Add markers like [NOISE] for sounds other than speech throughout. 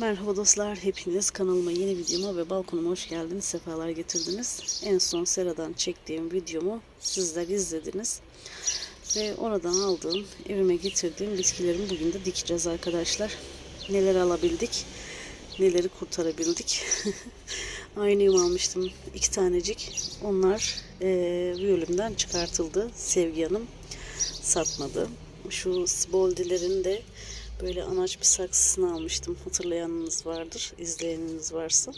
Merhaba dostlar, hepiniz kanalıma yeni videoma ve balkonuma hoş geldiniz, sefalar getirdiniz. En son Sera'dan çektiğim videomu sizler izlediniz. Ve oradan aldığım, evime getirdiğim bitkilerimi bugün de dikeceğiz arkadaşlar. Neler alabildik, neleri kurtarabildik. [LAUGHS] Aynıyım almıştım iki tanecik. Onlar eee bölümden çıkartıldı. Sevgi Hanım satmadı. Şu siboldilerin de böyle anaç bir saksısını almıştım. Hatırlayanınız vardır, izleyeniniz varsa.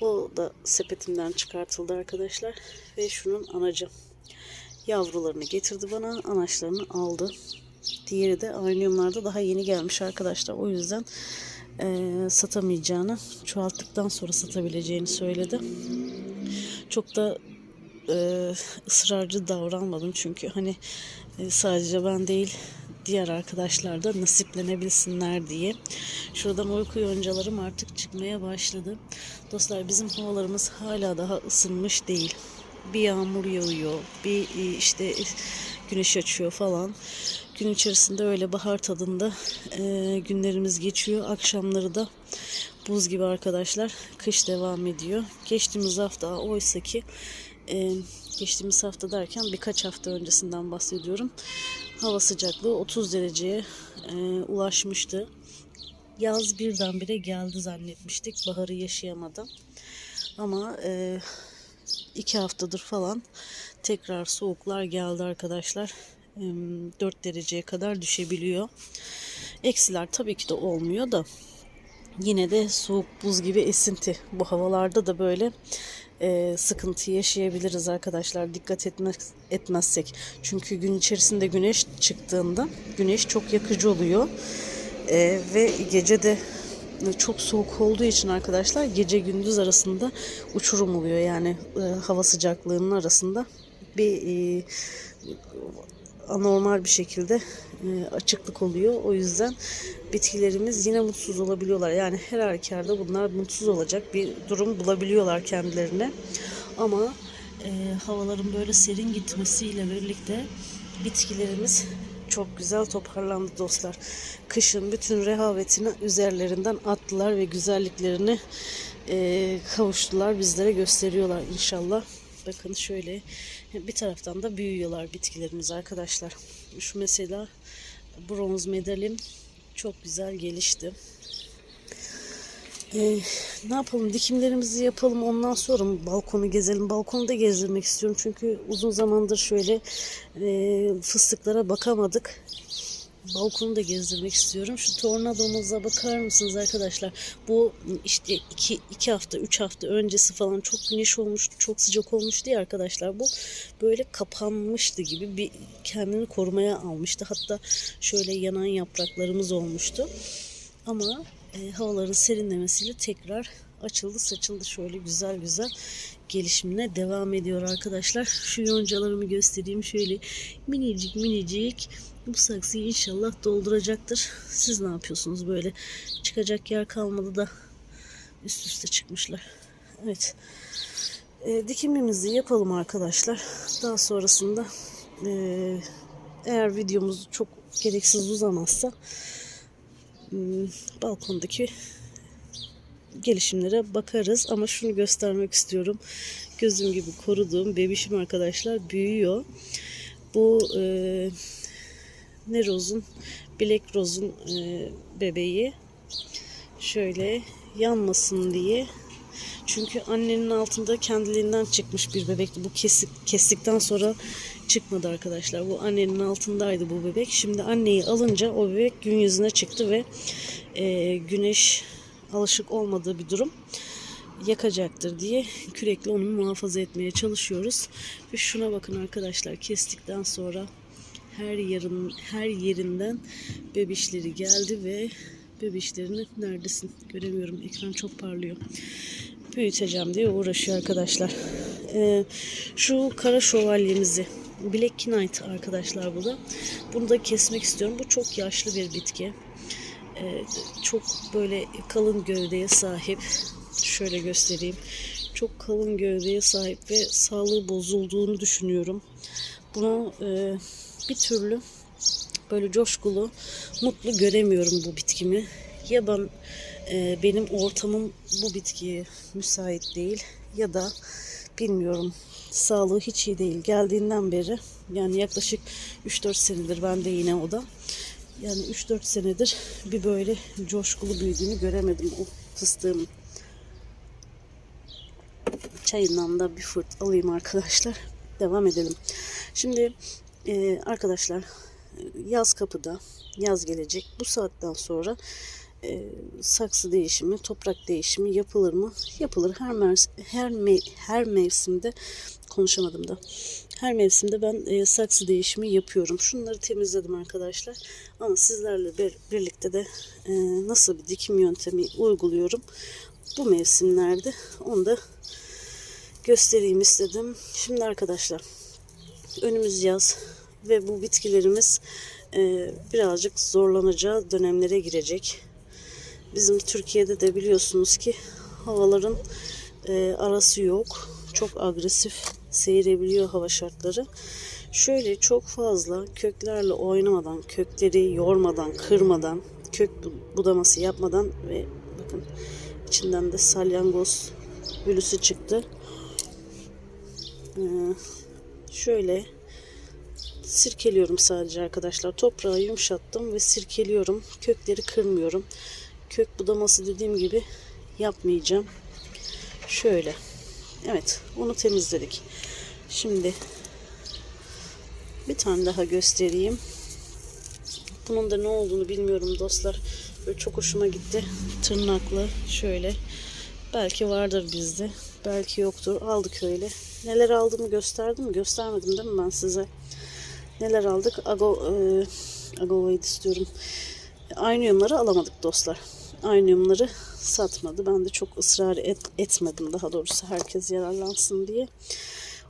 O da sepetimden çıkartıldı arkadaşlar. Ve şunun anacı. Yavrularını getirdi bana, anaçlarını aldı. Diğeri de aynıyumlarda daha yeni gelmiş arkadaşlar. O yüzden eee, satamayacağını, çoğalttıktan sonra satabileceğini söyledi. Çok da e, ısrarcı davranmadım çünkü hani e, sadece ben değil diğer arkadaşlar da nasiplenebilsinler diye. Şuradan uyku yoncalarım artık çıkmaya başladı. Dostlar bizim havalarımız hala daha ısınmış değil. Bir yağmur yağıyor, bir e, işte güneş açıyor falan. Gün içerisinde öyle bahar tadında e, günlerimiz geçiyor. Akşamları da buz gibi arkadaşlar. Kış devam ediyor. Geçtiğimiz hafta oysa ki e, geçtiğimiz hafta derken birkaç hafta öncesinden bahsediyorum. Hava sıcaklığı 30 dereceye e, ulaşmıştı. Yaz birdenbire geldi zannetmiştik. Baharı yaşayamadan. Ama e, iki haftadır falan tekrar soğuklar geldi arkadaşlar. E, 4 dereceye kadar düşebiliyor. Eksiler tabii ki de olmuyor da yine de soğuk buz gibi esinti. Bu havalarda da böyle e, sıkıntı yaşayabiliriz arkadaşlar dikkat etmez, etmezsek. Çünkü gün içerisinde güneş çıktığında güneş çok yakıcı oluyor. E, ve gece de çok soğuk olduğu için arkadaşlar gece gündüz arasında uçurum oluyor. Yani e, hava sıcaklığının arasında bir e, anormal bir şekilde e, açıklık oluyor. O yüzden bitkilerimiz yine mutsuz olabiliyorlar. Yani her halükarda bunlar mutsuz olacak bir durum bulabiliyorlar kendilerine. Ama e, havaların böyle serin gitmesiyle birlikte bitkilerimiz çok güzel toparlandı dostlar. Kışın bütün rehavetini üzerlerinden attılar ve güzelliklerini e, kavuştular. Bizlere gösteriyorlar inşallah. Bakın şöyle bir taraftan da büyüyorlar bitkilerimiz arkadaşlar. Şu mesela bronz medalim çok güzel gelişti. Ee, ne yapalım dikimlerimizi yapalım ondan sonra balkonu gezelim. Balkonu da gezdirmek istiyorum çünkü uzun zamandır şöyle e, fıstıklara bakamadık. Balkonu da gezdirmek istiyorum. Şu tornadomuza bakar mısınız arkadaşlar? Bu işte iki, iki hafta, üç hafta öncesi falan çok güneş olmuştu, çok sıcak olmuştu ya arkadaşlar. Bu böyle kapanmıştı gibi bir kendini korumaya almıştı. Hatta şöyle yanan yapraklarımız olmuştu. Ama e, havaların serinlemesiyle tekrar açıldı saçıldı şöyle güzel güzel gelişimine devam ediyor arkadaşlar. Şu yoncalarımı göstereyim şöyle minicik minicik bu saksıyı inşallah dolduracaktır. Siz ne yapıyorsunuz böyle çıkacak yer kalmadı da üst üste çıkmışlar. Evet e, dikimimizi yapalım arkadaşlar. Daha sonrasında e, eğer videomuz çok gereksiz uzamazsa hmm, balkondaki gelişimlere bakarız ama şunu göstermek istiyorum. Gözüm gibi koruduğum bebişim arkadaşlar büyüyor. Bu e, ne rozun? Black rozun e, bebeği. Şöyle yanmasın diye. Çünkü annenin altında kendiliğinden çıkmış bir bebekti. Bu kesik, kestikten sonra çıkmadı arkadaşlar. Bu annenin altındaydı bu bebek. Şimdi anneyi alınca o bebek gün yüzüne çıktı ve e, güneş alışık olmadığı bir durum yakacaktır diye kürekle onu muhafaza etmeye çalışıyoruz. Ve şuna bakın arkadaşlar kestikten sonra her yerin her yerinden bebişleri geldi ve bebişlerini neredesin? Göremiyorum ekran çok parlıyor. Büyüteceğim diye uğraşıyor arkadaşlar. Ee, şu kara şövalyemizi Black Knight arkadaşlar bu da. Bunu da kesmek istiyorum. Bu çok yaşlı bir bitki ee, çok böyle kalın gövdeye sahip şöyle göstereyim. Çok kalın gövdeye sahip ve sağlığı bozulduğunu düşünüyorum. Bunu e, bir türlü böyle coşkulu, mutlu göremiyorum bu bitkimi. ya ben e, benim ortamım bu bitkiye müsait değil ya da bilmiyorum sağlığı hiç iyi değil. Geldiğinden beri yani yaklaşık 3-4 senedir ben de yine o da yani 3-4 senedir bir böyle coşkulu büyüdüğünü göremedim o fıstığımın. Çayından da bir fırt alayım arkadaşlar. Devam edelim. Şimdi e, arkadaşlar yaz kapıda yaz gelecek. Bu saatten sonra e, saksı değişimi, toprak değişimi yapılır mı? Yapılır. Her mevs- her me- her mevsimde konuşamadım da. Her mevsimde ben e, saksı değişimi yapıyorum. Şunları temizledim arkadaşlar. Ama sizlerle bir- birlikte de e, nasıl bir dikim yöntemi uyguluyorum bu mevsimlerde onu da göstereyim istedim. Şimdi arkadaşlar önümüz yaz ve bu bitkilerimiz e, birazcık zorlanacağı dönemlere girecek. Bizim Türkiye'de de biliyorsunuz ki havaların e, arası yok. Çok agresif seyrebiliyor hava şartları. Şöyle çok fazla köklerle oynamadan, kökleri yormadan, kırmadan, kök bu- budaması yapmadan ve bakın içinden de salyangoz gülüsü çıktı. Ee, şöyle sirkeliyorum sadece arkadaşlar. Toprağı yumuşattım ve sirkeliyorum. Kökleri kırmıyorum. Kök budaması dediğim gibi yapmayacağım. Şöyle. Evet, onu temizledik. Şimdi bir tane daha göstereyim. Bunun da ne olduğunu bilmiyorum dostlar. Böyle çok hoşuma gitti. Tırnaklı şöyle. Belki vardır bizde. Belki yoktur. Aldık öyle. Neler aldığımı gösterdim? Göstermedim değil mi ben size? Neler aldık? Ago, e, istiyorum. Aynıyumları alamadık dostlar. Aynıyumları satmadı. Ben de çok ısrar et, etmedim daha doğrusu herkes yararlansın diye.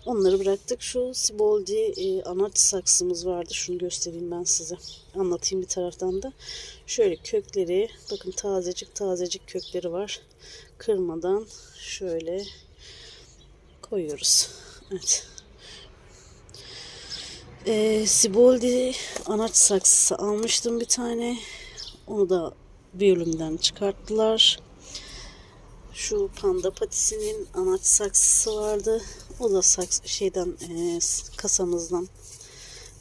Onları bıraktık. Şu Siboldi e, anaç saksımız vardı. Şunu göstereyim ben size. Anlatayım bir taraftan da. Şöyle kökleri, bakın tazecik tazecik kökleri var. Kırmadan şöyle koyuyoruz. Evet. E, Siboldi anaç saksısı almıştım bir tane. Onu da bölümden çıkarttılar. Şu panda patisinin anaç saksısı vardı. O da saks şeyden e, kasamızdan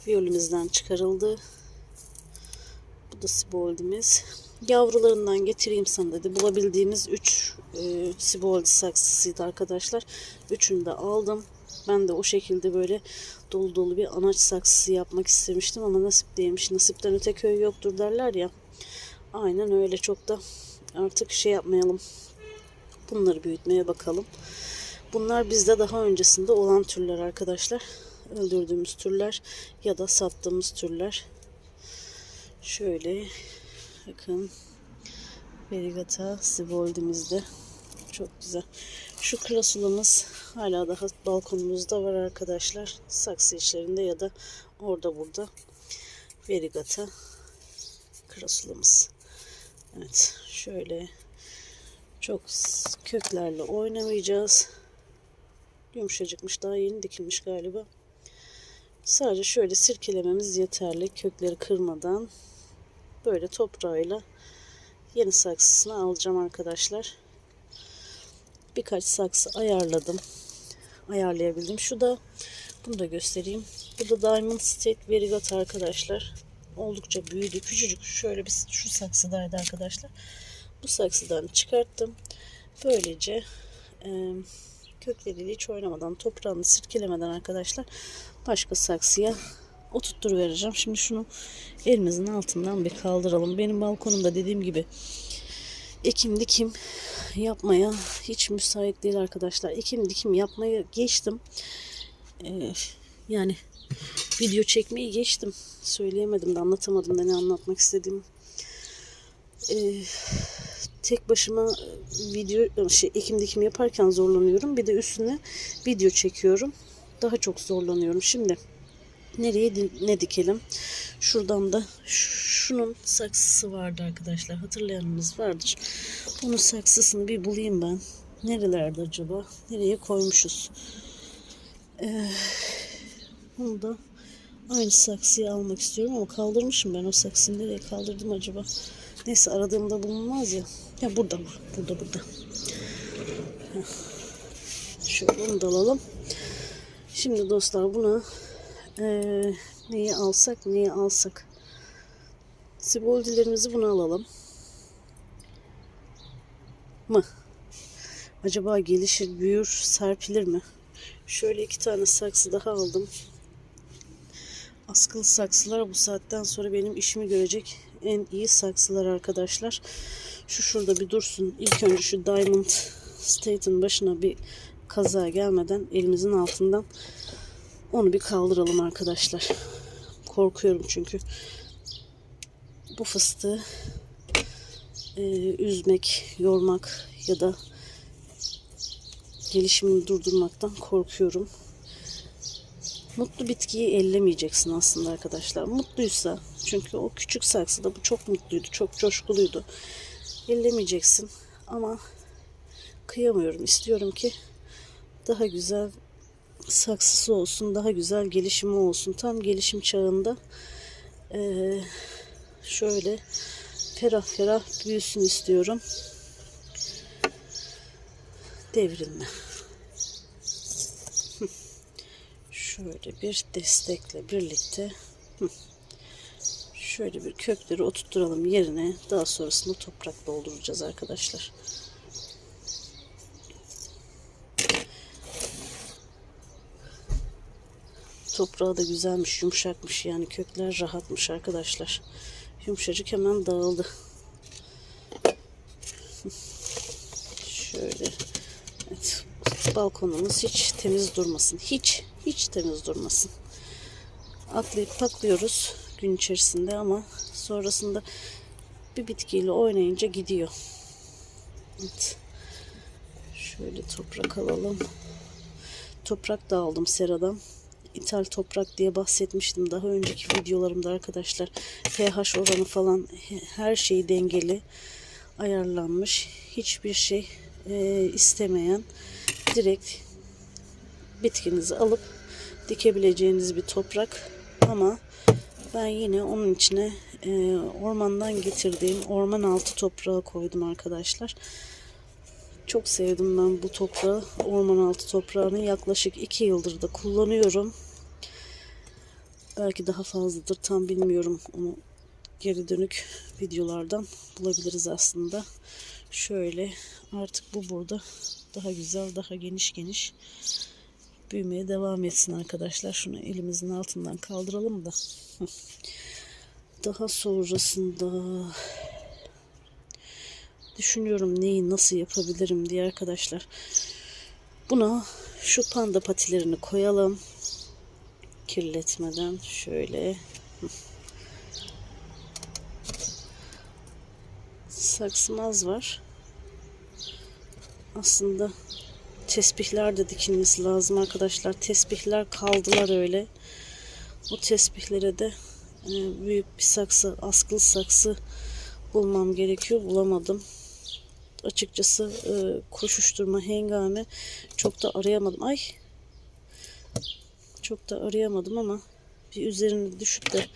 viyolimizden çıkarıldı. Bu da siboldimiz. Yavrularından getireyim sana dedi. Bulabildiğimiz 3 e, siboldi saksısıydı arkadaşlar. Üçünü de aldım. Ben de o şekilde böyle dolu dolu bir anaç saksısı yapmak istemiştim ama nasip değilmiş. Nasipten öte köy yoktur derler ya. Aynen öyle çok da artık şey yapmayalım. Bunları büyütmeye bakalım. Bunlar bizde daha öncesinde olan türler arkadaşlar. Öldürdüğümüz türler ya da sattığımız türler. Şöyle bakın Verigata Sibold'imizde. Çok güzel. Şu krasulamız hala daha balkonumuzda var arkadaşlar. Saksı içlerinde ya da orada burada. Verigata krasulamız. Evet şöyle çok köklerle oynamayacağız. Yumuşacıkmış daha yeni dikilmiş galiba. Sadece şöyle sirkelememiz yeterli. Kökleri kırmadan böyle toprağıyla yeni saksısını alacağım arkadaşlar. Birkaç saksı ayarladım. Ayarlayabildim. Şu da bunu da göstereyim. Bu da Diamond State Variegated arkadaşlar. Oldukça büyüdü. Küçücük şöyle bir şu saksıdaydı arkadaşlar. Bu saksıdan çıkarttım. Böylece e, kökleriyle hiç oynamadan, toprağını sirkelemeden arkadaşlar başka saksıya oturttur vereceğim. Şimdi şunu elimizin altından bir kaldıralım. Benim balkonumda dediğim gibi ekim dikim yapmaya hiç müsait değil arkadaşlar. Ekim dikim yapmaya geçtim. Ee, yani video çekmeyi geçtim. Söyleyemedim de anlatamadım da ne anlatmak istediğimi. Ee, tek başıma video şey ekim dikim yaparken zorlanıyorum. Bir de üstüne video çekiyorum. Daha çok zorlanıyorum. Şimdi nereye ne dikelim? Şuradan da şunun saksısı vardı arkadaşlar. Hatırlayanınız vardır. Bunun saksısını bir bulayım ben. Nerelerde acaba? Nereye koymuşuz? Ee, bunu da aynı saksıya almak istiyorum ama kaldırmışım ben o saksıyı. Nereye kaldırdım acaba? Neyse aradığımda bulunmaz ya. Ya burada burada burada. Heh. Şöyle onu da alalım. Şimdi dostlar buna eee neyi alsak neyi alsak. Siboldilerimizi buna alalım. Mı? Acaba gelişir, büyür, serpilir mi? Şöyle iki tane saksı daha aldım. Askılı saksılar bu saatten sonra benim işimi görecek en iyi saksılar arkadaşlar. Şu şurada bir dursun. İlk önce şu Diamond State'in başına bir kaza gelmeden elimizin altından onu bir kaldıralım arkadaşlar. Korkuyorum çünkü bu fıstığı e, üzmek, yormak ya da gelişimini durdurmaktan korkuyorum. Mutlu bitkiyi ellemeyeceksin aslında arkadaşlar. Mutluysa çünkü o küçük saksıda bu çok mutluydu, çok coşkuluydu. Ellemeyeceksin ama kıyamıyorum. İstiyorum ki daha güzel saksısı olsun, daha güzel gelişimi olsun. Tam gelişim çağında eee, şöyle ferah ferah büyüsün istiyorum. Devrilme. Şöyle bir destekle birlikte şöyle bir kökleri oturtturalım yerine. Daha sonrasında toprak dolduracağız arkadaşlar. Toprağı da güzelmiş, yumuşakmış. Yani kökler rahatmış arkadaşlar. Yumuşacık hemen dağıldı. Şöyle. Evet. Balkonumuz hiç temiz durmasın. Hiç, hiç temiz durmasın. Atlayıp paklıyoruz gün içerisinde ama sonrasında bir bitkiyle oynayınca gidiyor. Evet. Şöyle toprak alalım. Toprak da aldım seradan. İthal toprak diye bahsetmiştim daha önceki videolarımda arkadaşlar. pH oranı falan her şeyi dengeli ayarlanmış. Hiçbir şey e, istemeyen direkt bitkinizi alıp dikebileceğiniz bir toprak ama ben yine onun içine e, ormandan getirdiğim orman altı toprağı koydum arkadaşlar. Çok sevdim ben bu toprağı. Orman altı toprağını yaklaşık 2 yıldır da kullanıyorum. Belki daha fazladır tam bilmiyorum. Onu geri dönük videolardan bulabiliriz aslında. Şöyle artık bu burada daha güzel, daha geniş geniş büyümeye devam etsin arkadaşlar. Şunu elimizin altından kaldıralım da. [LAUGHS] Daha sonrasında düşünüyorum neyi nasıl yapabilirim diye arkadaşlar. Buna şu panda patilerini koyalım. Kirletmeden şöyle. Saksımaz var. Aslında tesbihler de dikilmesi lazım arkadaşlar. Tesbihler kaldılar öyle. O tesbihlere de e, büyük bir saksı, askılı saksı bulmam gerekiyor. Bulamadım. Açıkçası e, koşuşturma hengame çok da arayamadım. Ay çok da arayamadım ama bir üzerine düşüp de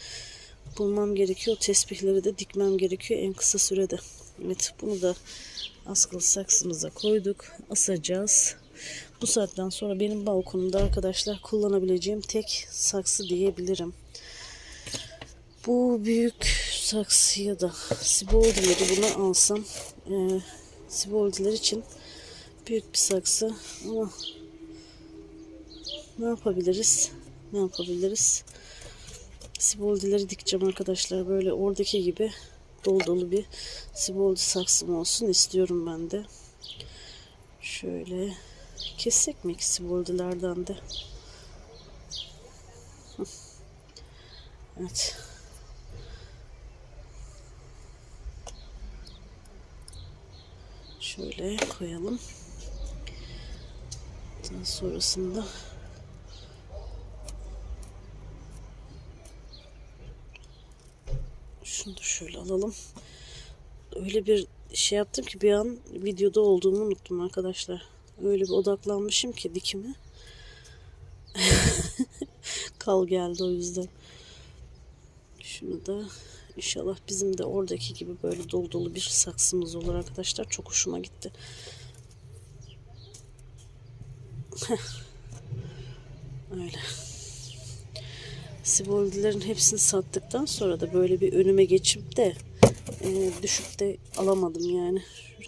bulmam gerekiyor. O tesbihleri de dikmem gerekiyor en kısa sürede. Evet bunu da askılı saksımıza koyduk. Asacağız. Bu saatten sonra benim balkonumda arkadaşlar kullanabileceğim tek saksı diyebilirim. Bu büyük saksıya da siboldileri bunu alsam e, siboldiler için büyük bir saksı ama ne yapabiliriz? Ne yapabiliriz? Siboldileri dikeceğim arkadaşlar. Böyle oradaki gibi dolu dolu bir siboldi saksım olsun istiyorum ben de. Şöyle kessek mi ki siboldilerden de? Evet. Şöyle koyalım. Daha sonrasında şunu da şöyle alalım. Öyle bir şey yaptım ki bir an videoda olduğumu unuttum arkadaşlar. Öyle bir odaklanmışım ki dikime. [LAUGHS] Kal geldi o yüzden. Şunu da İnşallah bizim de oradaki gibi böyle dolu dolu bir saksımız olur arkadaşlar. Çok hoşuma gitti. Öyle. Siboldilerin hepsini sattıktan sonra da böyle bir önüme geçip de e, düşüp de alamadım yani.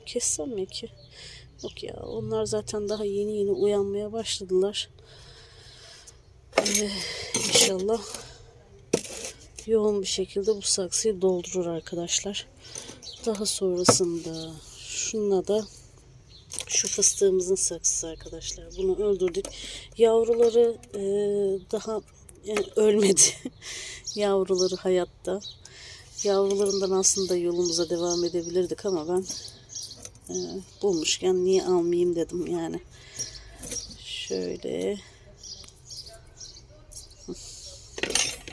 Kessem mi ki? Yok ya onlar zaten daha yeni yeni uyanmaya başladılar. Ee, inşallah yoğun bir şekilde bu saksıyı doldurur arkadaşlar. Daha sonrasında şununla da şu fıstığımızın saksısı arkadaşlar. Bunu öldürdük. Yavruları e, daha yani ölmedi. [LAUGHS] Yavruları hayatta. Yavrularından aslında yolumuza devam edebilirdik ama ben e, bulmuşken niye almayayım dedim yani. Şöyle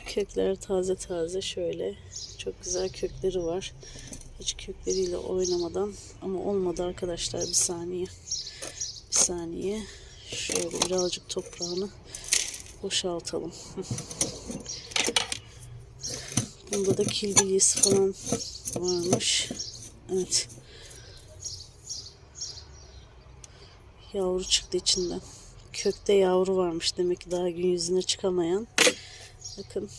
kökler taze taze şöyle çok güzel kökleri var. Hiç kökleriyle oynamadan ama olmadı arkadaşlar bir saniye. Bir saniye. Şöyle birazcık toprağını boşaltalım. Bunda da kilbilyesi falan varmış. Evet. Yavru çıktı içinden. Kökte yavru varmış demek ki daha gün yüzüne çıkamayan. Bakın.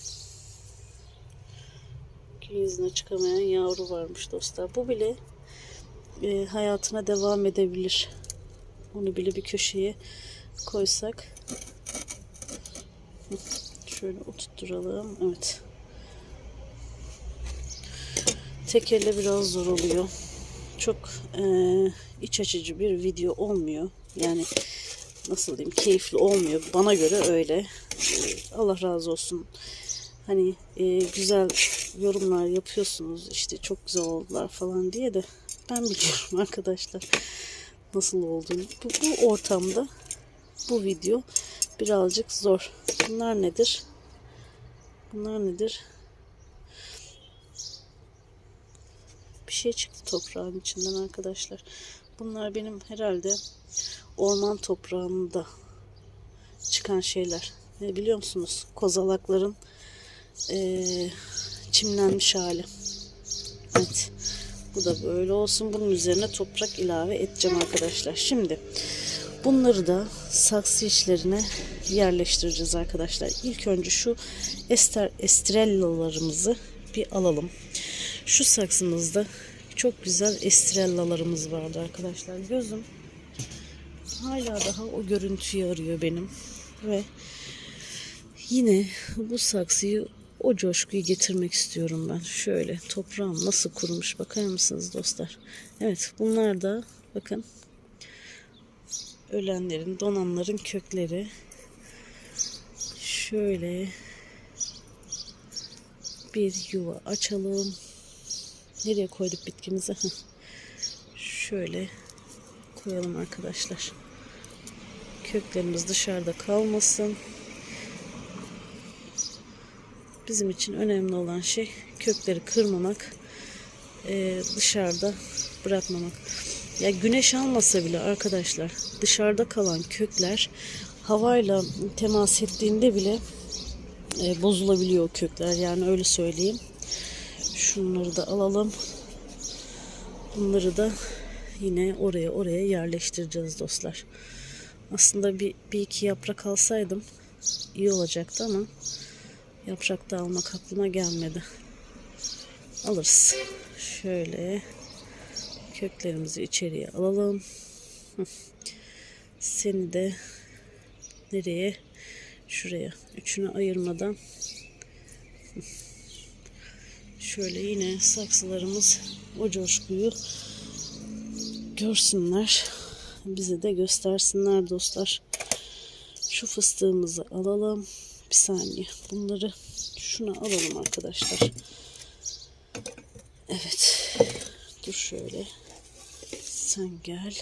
Gün yüzüne çıkamayan yavru varmış dostlar. Bu bile e, hayatına devam edebilir. Onu bile bir köşeye koysak. Şöyle oturtturalım. Evet. Tek elle biraz zor oluyor. Çok e, iç açıcı bir video olmuyor. Yani nasıl diyeyim keyifli olmuyor. Bana göre öyle. Allah razı olsun. Hani e, güzel yorumlar yapıyorsunuz işte çok güzel oldular falan diye de ben biliyorum [LAUGHS] arkadaşlar nasıl olduğunu. Bu, bu ortamda bu video birazcık zor. Bunlar nedir? Bunlar nedir? Bir şey çıktı toprağın içinden arkadaşlar. Bunlar benim herhalde orman toprağında çıkan şeyler. Ne biliyor musunuz? Kozalakların eee, çimlenmiş hali. Evet. Bu da böyle olsun. Bunun üzerine toprak ilave edeceğim arkadaşlar. Şimdi bunları da saksı içlerine yerleştireceğiz arkadaşlar. İlk önce şu ester, estrellalarımızı bir alalım. Şu saksımızda çok güzel estrellalarımız vardı arkadaşlar. Gözüm hala daha o görüntüyü arıyor benim. Ve yine bu saksıyı o coşkuyu getirmek istiyorum ben. Şöyle toprağım nasıl kurumuş bakar mısınız dostlar? Evet bunlar da bakın ölenlerin, donanların kökleri. Şöyle bir yuva açalım. Nereye koyduk bitkimizi? Şöyle koyalım arkadaşlar. Köklerimiz dışarıda kalmasın. Bizim için önemli olan şey kökleri kırmamak, eee, dışarıda bırakmamak. Ya güneş almasa bile arkadaşlar dışarıda kalan kökler havayla temas ettiğinde bile e, bozulabiliyor kökler. Yani öyle söyleyeyim. Şunları da alalım. Bunları da yine oraya oraya yerleştireceğiz dostlar. Aslında bir, bir iki yaprak alsaydım iyi olacaktı ama yaprak da almak aklıma gelmedi. Alırız. Şöyle köklerimizi içeriye alalım. Seni de nereye? Şuraya. Üçünü ayırmadan şöyle yine saksılarımız o coşkuyu görsünler. Bize de göstersinler dostlar. Şu fıstığımızı alalım. Bir saniye. Bunları şuna alalım arkadaşlar. Evet. Dur şöyle. Sen gel.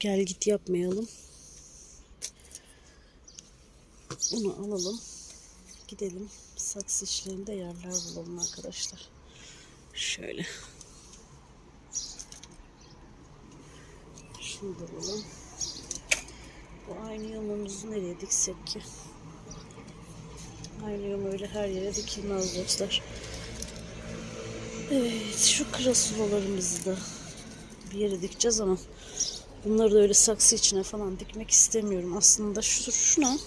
Gel git yapmayalım. Bunu alalım. Gidelim. Saksı işlerinde yerler bulalım arkadaşlar. Şöyle. Şunu da alalım. Bu aynı yumumuzu nereye diksek ki? Aynı yum öyle her yere dikilmez dostlar. Evet şu krasulalarımızı da bir yere dikeceğiz ama bunları da öyle saksı içine falan dikmek istemiyorum. Aslında şu, şuna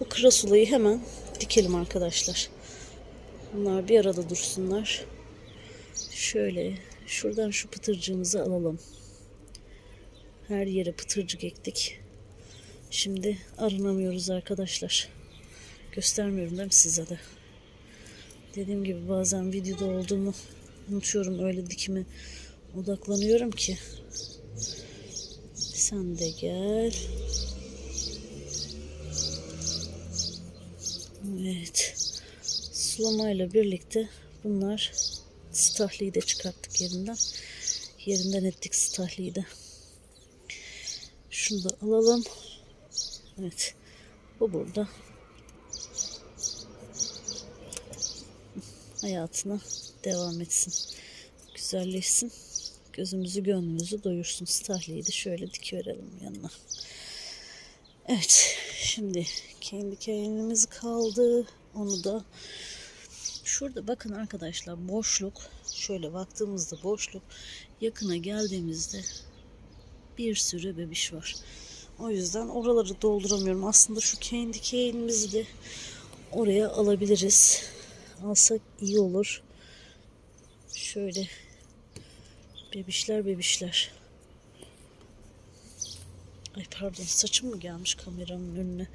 bu krasulayı hemen dikelim arkadaşlar. Bunlar bir arada dursunlar. Şöyle şuradan şu pıtırcığımızı alalım. Her yere pıtırcık ektik. Şimdi arınamıyoruz arkadaşlar. Göstermiyorum değil mi size de? Dediğim gibi bazen videoda olduğumu unutuyorum. Öyle dikime odaklanıyorum ki. Sen de gel. Evet. Sulamayla birlikte bunlar stahliyi de çıkarttık yerinden. Yerinden ettik stahliyi de. Şunu da alalım. Evet. Bu burada. Hayatına devam etsin. Güzelleşsin. Gözümüzü gönlümüzü doyursun. Stahliyi de şöyle dikiverelim yanına. Evet. Şimdi kendi kendimiz kaldı. Onu da şurada bakın arkadaşlar boşluk. Şöyle baktığımızda boşluk. Yakına geldiğimizde bir sürü bebiş var. O yüzden oraları dolduramıyorum. Aslında şu kendi kendimizi de oraya alabiliriz. Alsak iyi olur. Şöyle bebişler bebişler. Ay pardon saçım mı gelmiş kameranın önüne?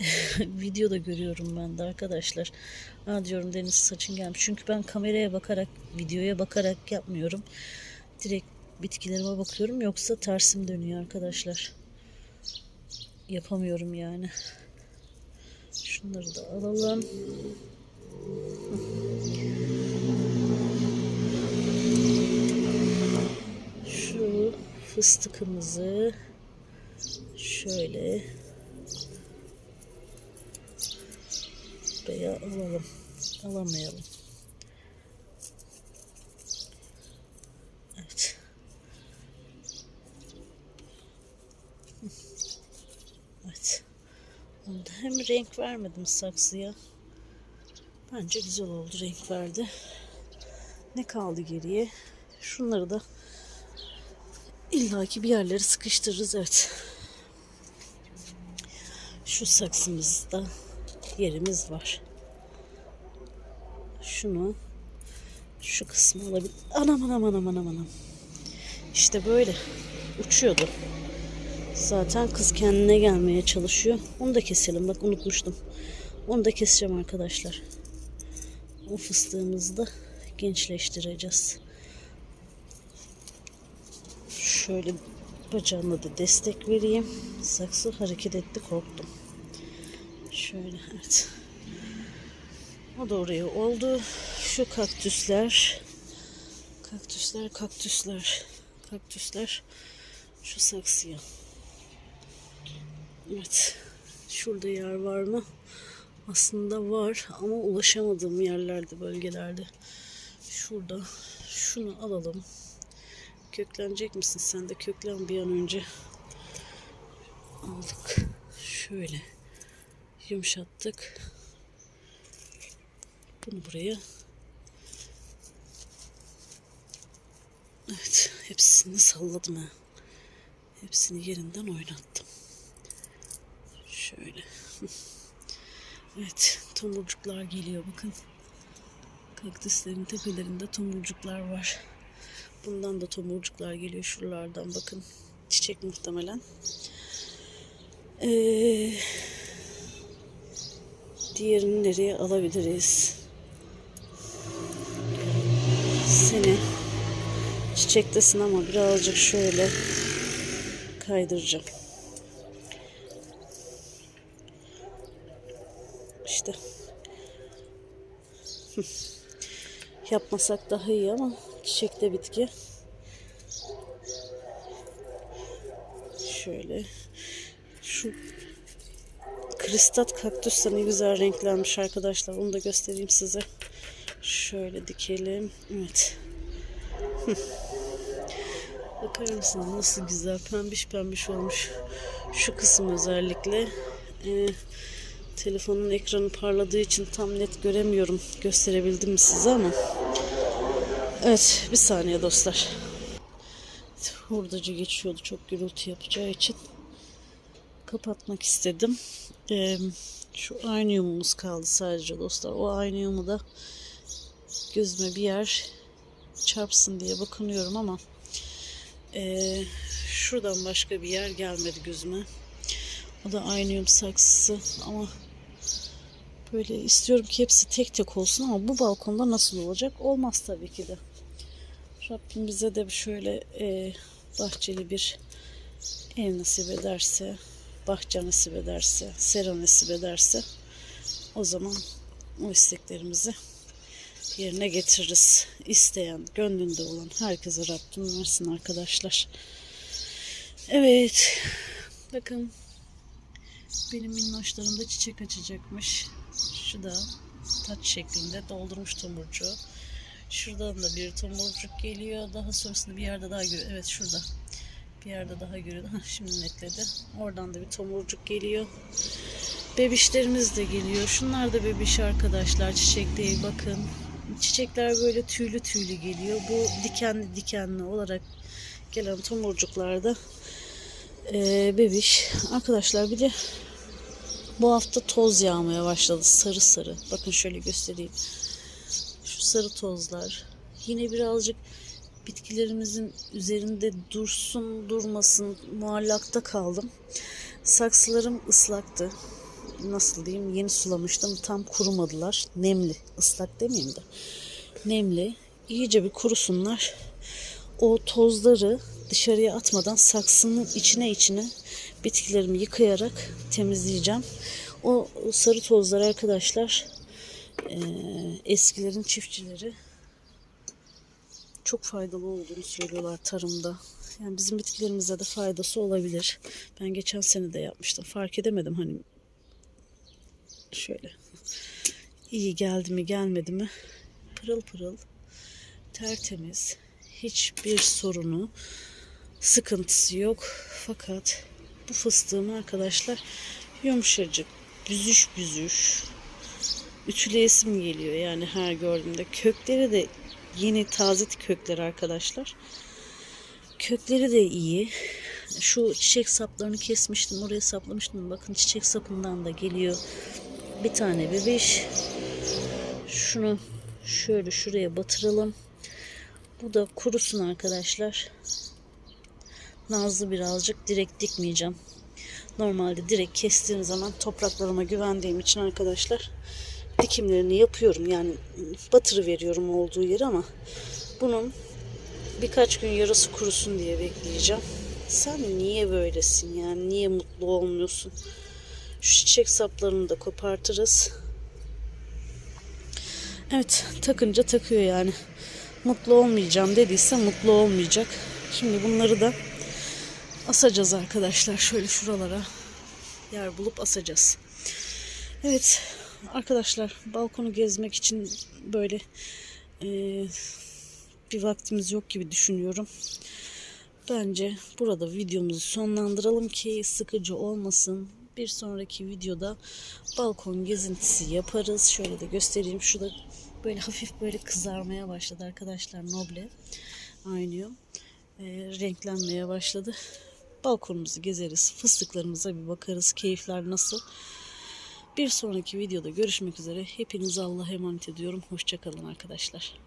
[LAUGHS] Videoda görüyorum ben de arkadaşlar. Ha diyorum Deniz saçın gelmiş. Çünkü ben kameraya bakarak, videoya bakarak yapmıyorum. Direkt bitkilerime bakıyorum. Yoksa tersim dönüyor arkadaşlar. Yapamıyorum yani. Şunları da alalım. Şu fıstıkımızı şöyle buraya alalım. Alamayalım. Evet. Evet. Hem renk vermedim saksıya. Bence güzel oldu renk verdi. Ne kaldı geriye? Şunları da illaki bir yerlere sıkıştırırız evet. Şu saksımızda yerimiz var. Şunu şu kısmı alabilir. Anam anam anam anam anam. İşte böyle uçuyordu. Zaten kız kendine gelmeye çalışıyor. Onu da keselim. Bak unutmuştum. Onu da keseceğim arkadaşlar. O fıstığımızı da gençleştireceğiz. Şöyle bacağına da destek vereyim. Saksı hareket etti korktum. Şöyle evet. O da oraya oldu. Şu kaktüsler. Kaktüsler, kaktüsler. Kaktüsler. Şu saksıya. Evet. Şurada yer var mı? Aslında var ama ulaşamadığım yerlerde, bölgelerde. Şurada. Şunu alalım. Köklenecek misin? Sen de köklen bir an önce. Aldık. Şöyle. Yumuşattık. Bunu buraya. Evet. Hepsini salladım ha. Hepsini yerinden oynattım. Şöyle. [LAUGHS] Evet. Tomurcuklar geliyor bakın. Kaktüslerin tepelerinde tomurcuklar var. Bundan da tomurcuklar geliyor şuralardan bakın. Çiçek muhtemelen. Ee, diğerini nereye alabiliriz? Seni çiçektesin ama birazcık şöyle kaydıracağım. İşte. Yapmasak daha iyi ama çiçekte bitki. Şöyle. Şu kristat kaktüs de ne güzel renklenmiş arkadaşlar. Onu da göstereyim size. Şöyle dikelim. Evet. [LAUGHS] Bakar mısınız nasıl güzel pembiş pembiş olmuş. Şu kısım özellikle. Ee, telefonun ekranı parladığı için tam net göremiyorum. Gösterebildim mi size ama Evet bir saniye dostlar. Hurdacı geçiyordu çok gürültü yapacağı için. Kapatmak istedim. Ee, şu aynı yumumuz kaldı sadece dostlar. O aynı yumu da gözüme bir yer çarpsın diye bakınıyorum ama ee, şuradan başka bir yer gelmedi gözüme. O da aynı yum saksısı ama böyle istiyorum ki hepsi tek tek olsun ama bu balkonda nasıl olacak? Olmaz tabii ki de. Rabbim bize de şöyle e, bahçeli bir ev nasip ederse, bahçe nasip ederse, sera nasip ederse o zaman o isteklerimizi yerine getiririz. İsteyen, gönlünde olan herkese Rabbim versin arkadaşlar. Evet. Bakın benim minnoşlarımda çiçek açacakmış. Şu da taç şeklinde doldurmuş tomurcuğu. Şuradan da bir tomurcuk geliyor. Daha sonrasında bir yerde daha görüyor. Evet şurada. Bir yerde daha görüyor. Şimdi netledi. Oradan da bir tomurcuk geliyor. Bebişlerimiz de geliyor. Şunlar da bebiş arkadaşlar. Çiçek değil bakın. Çiçekler böyle tüylü tüylü geliyor. Bu dikenli dikenli olarak gelen tomurcuklarda e, bebiş. Arkadaşlar bir de bu hafta toz yağmaya başladı. Sarı sarı. Bakın şöyle göstereyim. Sarı tozlar. Yine birazcık bitkilerimizin üzerinde dursun durmasın muallakta kaldım. Saksılarım ıslaktı. Nasıl diyeyim yeni sulamıştım tam kurumadılar. Nemli ıslak demeyeyim de. Nemli. İyice bir kurusunlar. O tozları dışarıya atmadan saksının içine içine bitkilerimi yıkayarak temizleyeceğim. O sarı tozlar arkadaşlar e, eskilerin çiftçileri çok faydalı olduğunu söylüyorlar tarımda. Yani bizim bitkilerimize de faydası olabilir. Ben geçen sene de yapmıştım. Fark edemedim hani şöyle iyi geldi mi gelmedi mi pırıl pırıl tertemiz hiçbir sorunu sıkıntısı yok fakat bu fıstığım arkadaşlar yumuşacık büzüş büzüş ütüleyesim geliyor. Yani her gördüğümde kökleri de yeni taze kökler arkadaşlar. Kökleri de iyi. Şu çiçek saplarını kesmiştim oraya saplamıştım bakın çiçek sapından da geliyor. Bir tane bebeş şunu şöyle şuraya batıralım. Bu da kurusun arkadaşlar. Nazlı birazcık direkt dikmeyeceğim. Normalde direkt kestiğim zaman topraklarıma güvendiğim için arkadaşlar dikimlerini yapıyorum yani batırı veriyorum olduğu yere ama bunun birkaç gün yarısı kurusun diye bekleyeceğim sen niye böylesin yani niye mutlu olmuyorsun şu çiçek saplarını da kopartırız. Evet takınca takıyor yani. Mutlu olmayacağım dediyse mutlu olmayacak. Şimdi bunları da asacağız arkadaşlar. Şöyle şuralara yer bulup asacağız. Evet arkadaşlar balkonu gezmek için böyle e, bir vaktimiz yok gibi düşünüyorum. Bence burada videomuzu sonlandıralım ki sıkıcı olmasın bir sonraki videoda balkon gezintisi yaparız. Şöyle de göstereyim. Şurada böyle hafif böyle kızarmaya başladı arkadaşlar noble. Aynı e, renklenmeye başladı. Balkonumuzu gezeriz. Fıstıklarımıza bir bakarız. Keyifler nasıl? Bir sonraki videoda görüşmek üzere. Hepinize Allah'a emanet ediyorum. Hoşçakalın arkadaşlar.